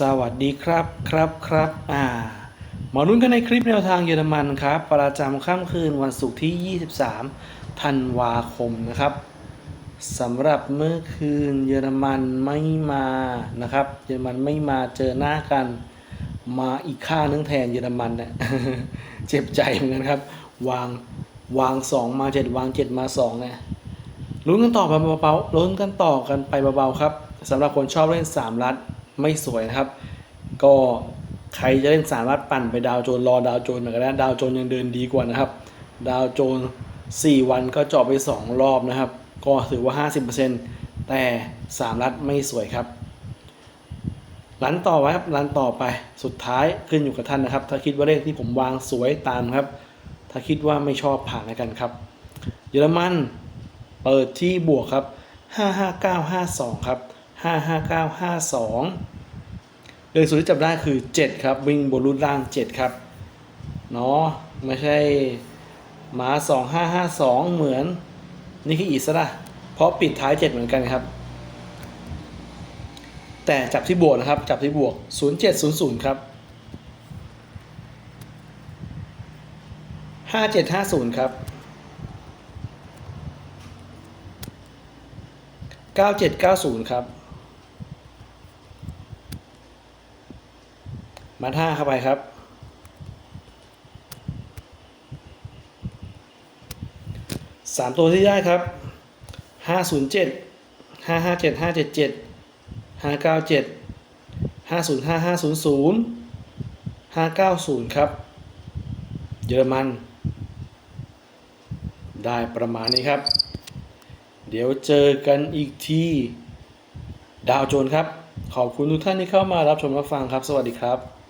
สวัสดีครับครับครับอ่ามาลุ้นกันในคลิปแนวทางเยอรมันครับ ประจำค่ำคืนวันศุกร์ที่ 23 ธันวาคมนะครับสำหรับเมื่อคืนเยอรมันไม่มานะครับ เยอรมันไม่มาเจอหน้ากัน มาอีกข้างนึงแทนเยอรมันเนี่ยเจ็บใจเหมือนกันครับ วางวางสองมาเจ็ดวางเจ็ดมาสองเนี่ยลุ้นกันต่อไปเบาๆลุ้นกันต่อกันไปเบาๆครับสำหรับคนชอบเล่น3ลัด ไม่สวยนะครับ ก็ใครจะเล่น3ลัดปั่นไปดาวโจนรอดาวโจนเหมือนกันนะดาวโจนยังเดินดีกว่านะครับ ดาวโจน 4 วันก็เจาะไป 2 รอบนะครับ ก็ถือว่า 50%แต่3ลัดไม่สวยครับรันต่อไว้ครับรันต่อไปสุดท้ายขึ้นอยู่กับท่านนะครับ ถ้าคิดว่าเลขที่ผมวางสวยตามครับ ถ้าคิดว่าไม่ชอบผ่านแล้วกันครับ เยอรมันเปิดที่บวกครับ 55952 ครับ 55952เลขสุดที่จับได้คือ 7 ครับ วิ่งบนรูดล่าง 7 ครับ เนาะไม่ใช่หมา2552 เหมือนนี่คืออีสระเพราะปิดท้าย 7 เหมือนกันครับ แต่จับที่บวกนะครับ จับที่บวก 0700 ครับ 5750 ครับ9790 ครับ มาท่าเข้าไปครับ สามตัวที่ได้ครับห้าศูนย์เจ็ดห้าห้าเจ็ดห้าเจ็ดเจ็ดห้าเก้าเจ็ดห้าศูนย์ห้าห้าศูนย์ศูนย์ห้าเก้าศูนย์ครับ เยอรมัน ได้ประมาณนี้ครับ เดี๋ยวเจอกันอีกทีดาวโจนส์ครับ ขอบคุณทุกท่านที่เข้ามารับชมรับฟังครับ สวัสดีครับ